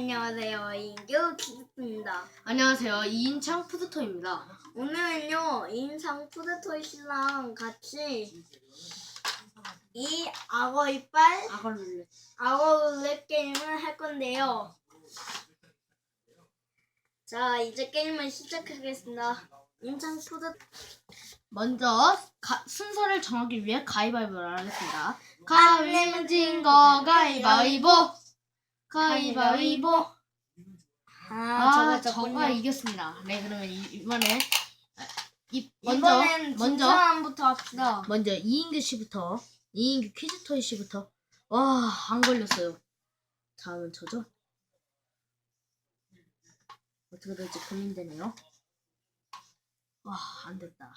안녕하세요. 인규 키즈입니다. 안녕하세요. 이인창 푸드토입니다. 오늘은요, 인상 푸드토이 씨랑 같이 이 악어 이빨, 악어 룰렛. 악어 룰렛 게임을 할 건데요. 자, 이제 게임을 시작하겠습니다. 인상 푸드 먼저 가- 순서를 정하기 위해 가위바위보를 하겠습니다. 가위바위보 진거 가위바위보 가위바위보 아, 아, 저거 저가 이겼습니다. 네 그러면 이- 이번에 이 먼저 이번엔 먼저 먼저 부터 합시다. 먼저 이인규 씨부터 이인규 퀴즈토이 씨부터 와 안 걸렸어요. 다음은 저죠. 어떻게 될지 고민되네요. 와 안 됐다.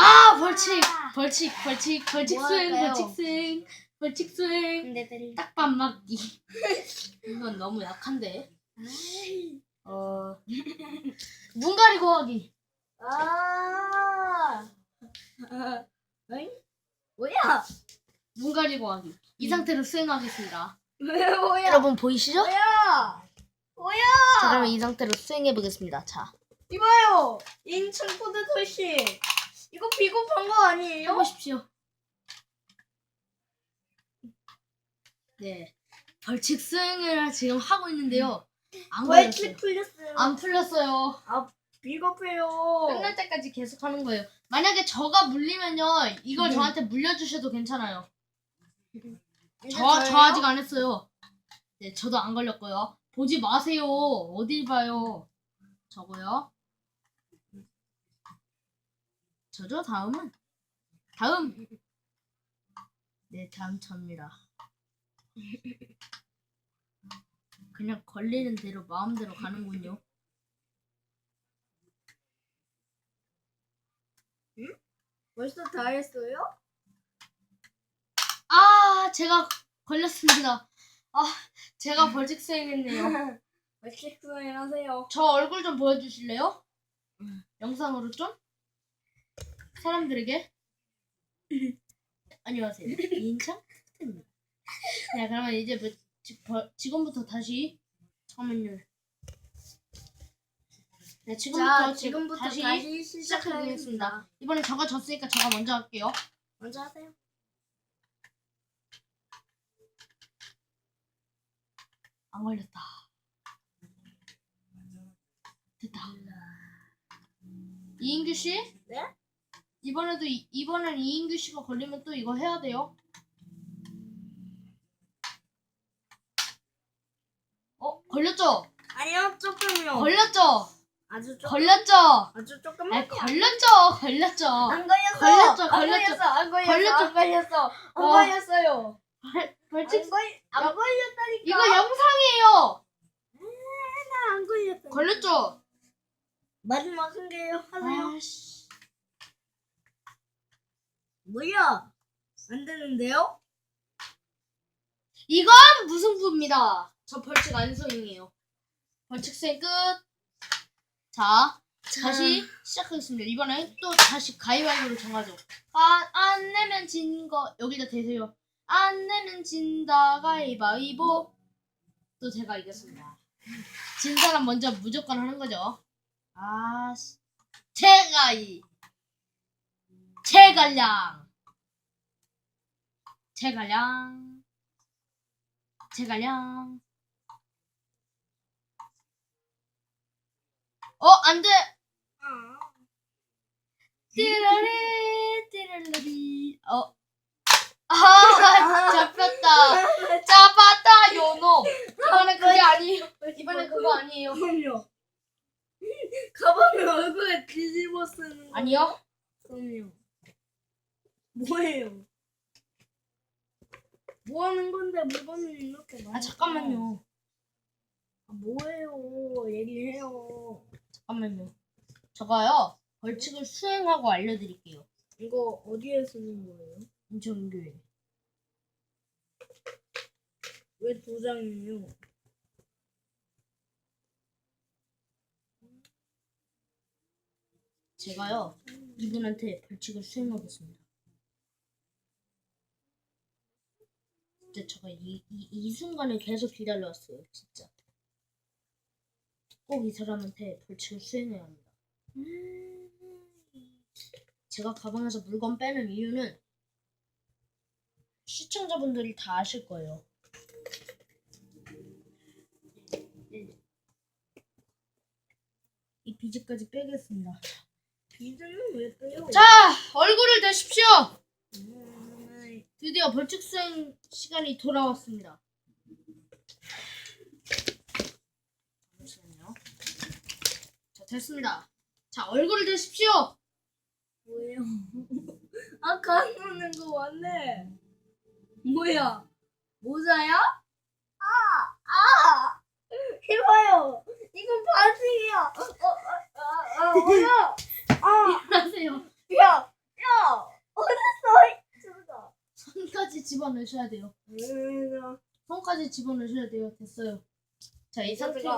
아 벌칙 벌칙 벌칙 벌칙 뭐 수행 할까요? 벌칙 수행 벌칙 수행 근데 들 딱밥 맞기 이건 너무 약한데 어눈 가리고 하기 아, 어이? 뭐야? 눈 가리고 하기 이 상태로 수행하겠습니다 왜 뭐야? 여러분 보이시죠? 뭐야? 뭐야? 자 그러면 이 상태로 수행해 보겠습니다 자 이봐요. 인천 포대토 씨. 이거 비겁한 거 아니에요? 해보십시오 네 벌칙 수행을 지금 하고 있는데요 안 벌칙 걸렸어요 풀렸어요. 안 풀렸어요 아 비겁해요. 끝날 때까지 계속 하는 거예요. 만약에 저가 물리면요, 이걸 네. 저한테 물려주셔도 괜찮아요. 이제 저, 저예요? 저 아직 안 했어요. 네, 저도 안 걸렸고요. 보지 마세요. 어딜 봐요. 저거요. 저죠? 다음은? 다음! 네, 다음 접니다. 그냥 걸리는 대로 마음대로 가는군요. 벌써 다 했어요? 아, 제가 걸렸습니다. 아, 제가 벌칙 수행했네요. 벌칙 수행하세요. 저 얼굴 좀 보여주실래요? 영상으로 좀? 사람들에게? 안녕하세요. 이인창 입니다 네, 그러면 이제 뭐, 지, 벌- 지금부터 다시 잠깐만요. 네, 지금부터 자, 지- 지금부터 다시, 다시, 시작하겠습니다. 시작하겠습니다. 이번에 저가 졌으니까 저가 먼저 할게요. 먼저 하세요. 안 걸렸다. 됐다. 이인규 씨? 네? 이번에도 이, 이번엔 이인규 씨가 걸리면 또 이거 해야 돼요. 어 걸렸죠? 아니요, 조금요. 걸렸죠? 아주 조금. 걸렸죠? 아주 아 조금만. 걸렸죠? 걸렸죠? 안 걸렸어. 걸렸죠, 안 걸렸죠. 안 걸렸어. 걸렸죠. 안 걸렸어. 안 와. 걸렸어요. 벌- 벌칙 안, 걸, 안 걸렸다니까. 이거 영상이에요. 안 걸렸어. 걸렸죠? 마지막 한 개요. 하세요. 아씨. 뭐야? 안 되는데요? 이건 무승부입니다. 저 벌칙 안 수행이에요. 벌칙 수행 끝. 자, 다시 시작하겠습니다. 이번에 또 다시 가위바위보를 정하죠. 아, 안 내면 진 거 여기다 대세요. 안 내면 진다 가위바위보. 또 제가 이겼습니다. 진 사람 먼저 무조건 하는 거죠. 아, 씨. 제가 이 제갈량 제갈량 제갈량 어, 안 돼! 띠라리, 띠랄라리. 어. 아, 잡혔다. 잡았다, 요놈. 이번엔 그게 아니에요. 이번엔 그거 아니에요. 그럼요. 가방을 얼굴에 뒤집어 쓰는 거. 아니요? 그럼요. 뭐예요? 뭐 하는 건데 물건을 이렇게 많이 아, 잠깐만요. 아, 뭐예요? 얘기해요. 잠깐만요. 저가요, 벌칙을 수행하고 알려드릴게요. 이거 어디에 쓰는 거예요? 인천교회. 왜 두 장이에요? 제가요, 이분한테 벌칙을 수행하겠습니다. 진짜 제가 이, 이, 이 순간을 계속 기다려왔어요. 진짜. 꼭 이 사람한테 벌칙을 수행해야 합니다. 제가 가방에서 물건 빼는 이유는 시청자분들이 다 아실 거예요. 이 비즈까지 빼겠습니다. 비즈는 왜 빼요? 자, 얼굴을 대십시오. 음, 드디어 벌칙 수행 시간이 돌아왔습니다. 잠시만요. 자, 됐습니다. 자, 얼굴을 대십시오. 뭐예요? 아까 안 노는 거 왔네. 뭐야? 모자야? 아, 아, 이봐요. 이건 반칙이야. 어, 어, 아, 아, 뭐야? 아, 안녕하세요. 야, 야, 어딨어? 저거. 손까지 집어넣으셔야 돼요. 음, 손까지 집어넣으셔야 돼요. 됐어요. 자, 이 상태로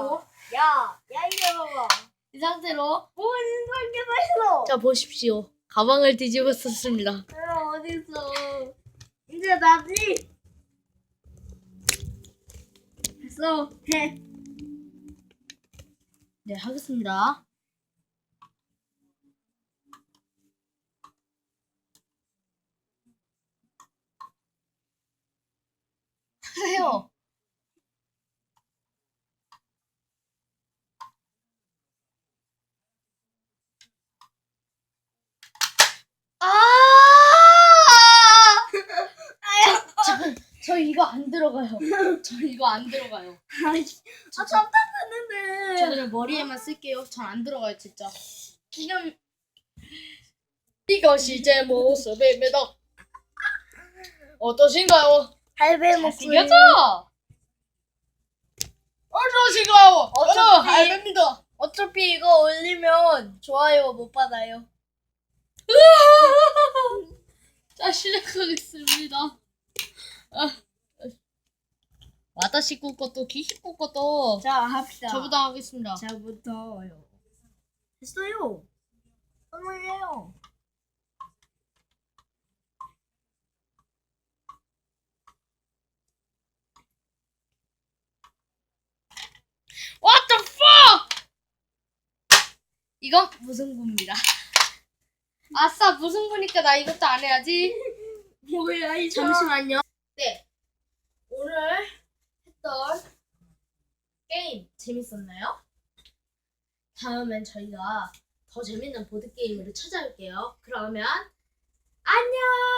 야, 야, 이거 봐봐. 이 상태로 게 있어? 자 보십시오. 가방을 뒤집어 썼습니다. 야, 어딨어? 이제 나지? 됐어. 해. 네, 하겠습니다. 하세요. 아! 저, 저 이거 안 들어가요. 저 이거 안 들어가요. 아이씨, 저, 아, 저, 답답했는데. 저 그냥 머리에만 쓸게요. 전 안 들어가요, 진짜. 기념. 이것이 제 모습입니다. 어떠신가요? 할배 잘생겼죠? 어떠신가요? 저는 어차피- 할배입니다. 어차피 이거 올리면 좋아요 못 받아요. 자, 시작하겠습니다. 아, 와다시 꾸것도 기시 꾸것도 자, 합시다. 저부터 하겠습니다. 자부터요. 했어요. 선물이에요. What the fuck? 이건 무승부입니다. 아싸 무승부니까 나 이것도 안 해야지. 뭐야 이 잠시만요. 재밌었나요? 다음엔 저희가 더 재밌는 보드게임으로 찾아올게요. 그러면 안녕!